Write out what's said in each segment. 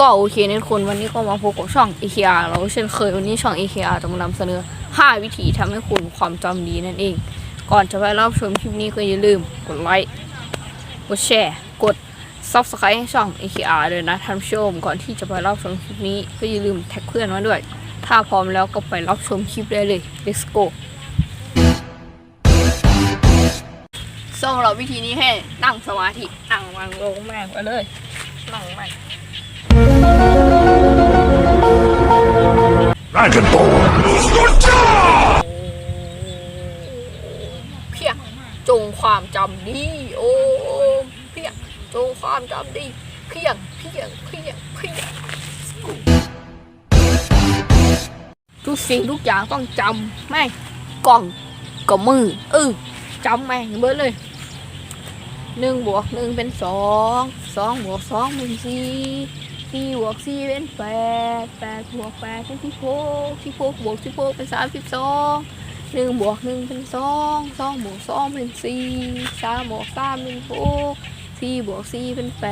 ก็โอเคนะทุกคนวันนี้ก็มาพบกับช่อง EKR เราเช่นเคยวันนี้ช่อง EKR จะมานำเสนอ 5 วิธีทำให้คุณความจำดีนั่นเอง ก่อนจะไปรับชมคลิปนี้ก็อย่าลืมกดไลค์กดแชร์ กด Subscribe ให้ช่อง EKR ด้วยนะท่านผู้ชมก่อนที่จะไปรับชมคลิปนี้ก็อย่าลืมแท็กเพื่อนมาด้วย ถ้าพร้อมแล้วก็ไปรับชมคลิปได้เลย let's go สำหรับวิธีนี้ให้นั่งสมาธินั่งวางลงแม่งไปเลยนั่งแม่ Dragon Ball. เพียงจงความจำดีโอ้เพียงจงความจำดีเพียงเพียงเพียงเพียงทุกสิ่งทุกอย่างต้องจำแม่กล่องกับมือเออจำแม่งเบิดเลยหนึ่งบวกหนึ่งเป็นสองสองบวกสองเป็นสี่ สี่บวกสี่เป็นแปดแปดบวกแปดเป็นสิบหกสิบหกบวกสิบหกเป็นสามสิบสองหนึ่งบวกหนึ่งเป็นสองสองบวกสองเป็นสี่สามบวกสามเป็นหกสี่บวกสี่เป็นแป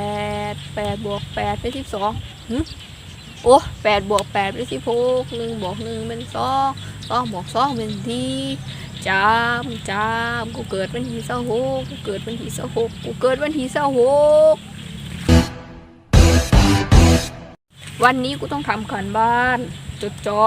ดแปดบวกแปดเป็นสิบสองโอ้แปดบวกแปดเป็นสิบหกหนึ่งบวกหนึ่งเป็นสองสองบวกสองเป็นสี่จามจามกูเกิดวันที่สิบหกกูเกิดวันที่สิบหกกูเกิดวันที่สิบหก วันนี้กูต้องทำการบ้านจดจอ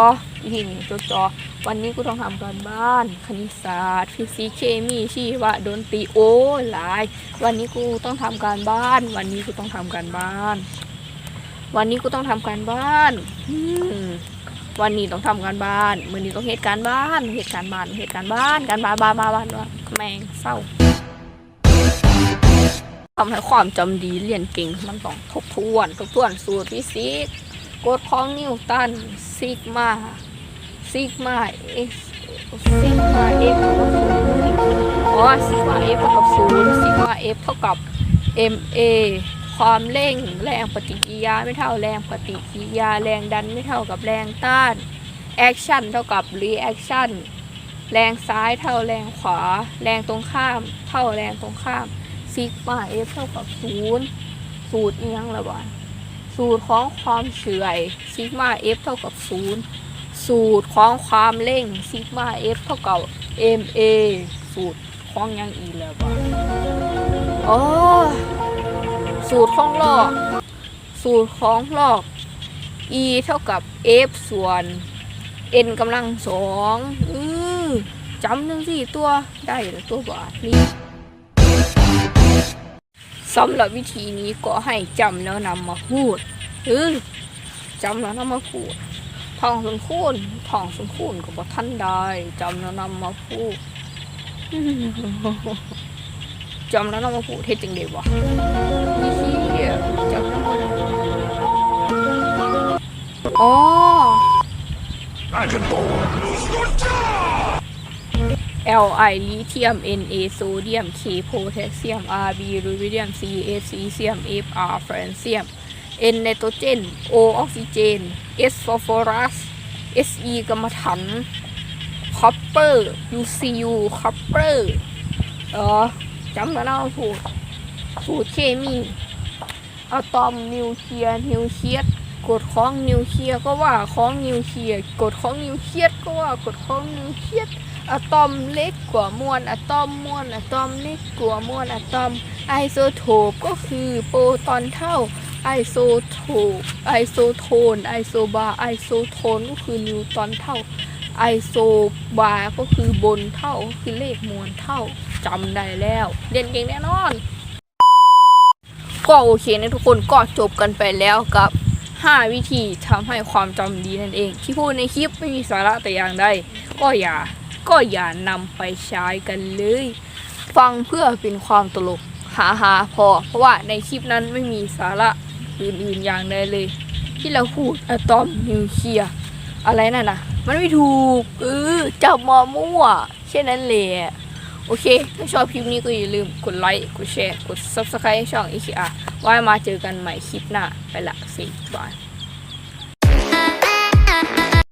นี่จดจอ วันนี้กูต้องทำการบ้าน คณิตศาสตร์ฟิสิกส์เคมีชีวะดนตรีโอ้หลาย วันนี้กูต้องทำการบ้าน วันนี้กูต้องทำการบ้าน วันนี้กูต้องทำการบ้านวันนี้ต้องทำการบ้าน มือนี้ต้องเหตุการบ้านเหตุการบ้านเหตุการบ้าน การบ้านบ้านบ้านบ้านบ้านแม่งเศร้า ทำให้ความจำดีเรียนเก่งมันต้องทบทวนทบทวนสูตรฟิสิกส์กฎของนิวตันซิกมาซิกมาเอ็ซิกมาเอเท่ากับศูนย์อ๋อซิกมาเอฟเท่ากับศูนย์ซิกมาเอฟเท่ากับ ma ความเร่งแรงปฏิกิริยาไม่เท่าแรงปฏิกิริยาแรงดันไม่เท่ากับแรงต้าน action เท่ากับ reaction แรงซ้ายเท่าแรงขวา แรงตรงข้าม เท่าแรงตรงข้าม ซิกมา f เท่ากับศูนย์สูตรเอียงละบาสูตรของความเฉื่อยซิกมา f เท่ากับศูนย์สูตรของความเร่งซิกมา f เท่ากับ ma สูตรของยังอีแล้วบานอ๋อสูตรของลอก สูตรของลอก e เท่ากับ f ส่วน n กำลังสองอือจำหนึ่งสี่ตัวได้แล้วตัวบาทนี้ สำหรับวิธีนี้ก็ให้จำแล้วนำมาพูดเออจำแล้วนำมาพูดท่องสุนคูณท่องสุนคูณก็บอกท่านได้จำแล้วนำมาพูดจำแล้วนำมาพูดเท็จจริงเดียวะนี่เหี้ยจำแล้วนำมาพูดอ๋อ L.I. ลิเธียม N A โซเดียม K โพแทสเซียม R B รูบิเดียม C S ซีเซียม F R แฟรนเซียม N ไนโตรเจน O ออกซิเจน S ฟอสฟอรัส S E กรรมถันคอปเปอร์ U C U คอปเปอร์เออจำแล้วนะสูตรสูตรเคมีอะตอมนิวเคลียร์นิวเคลียสกฎของนิวเคลียร์ก็ว่าของนิวเคลียร์กฎของนิวเคลียสก็ว่ากฎของนิวเคลียส อะตอมเล็กกว่ามวลอะตอมมวลอะตอมเล็กกว่ามวลอะตอม ไอโซโทปก็คือโปรตอนเท่าไอโซโทปไอโซโทน ไอโซบาไอโซโทนก็คือนิวตอนเท่า ไอโซบาก็คือบนเท่าคือเลขมวลเท่าจำได้แล้วเรียนเก่งแน่นอน ก็โอเคนะทุกคนก็จบกันไปแล้วกับ 5 วิธีทำให้ความจำดีนั่นเอง ที่พูดในคลิปไม่มีสาระแต่อย่างใดก็อย่า ก็อย่านำไปใช้กันเลย ฟังเพื่อเป็นความตลกหาหาพอ เพราะว่าในคลิปนั้นไม่มีสาระอื่นๆอย่างใดเลย ที่เราพูดอะตอมนิวเคลียร์อะไรนั่นนะมันไม่ถูกเออจับมามั่วแค่นนั้นแหละโอเค ถ้าชอบคลิปนี้ก็อย่าลืมกดไลค์กดแชร์ กด subscribe ช่อง EKR ไว้มาเจอกันใหม่คลิปหน้า ไปละสิบาย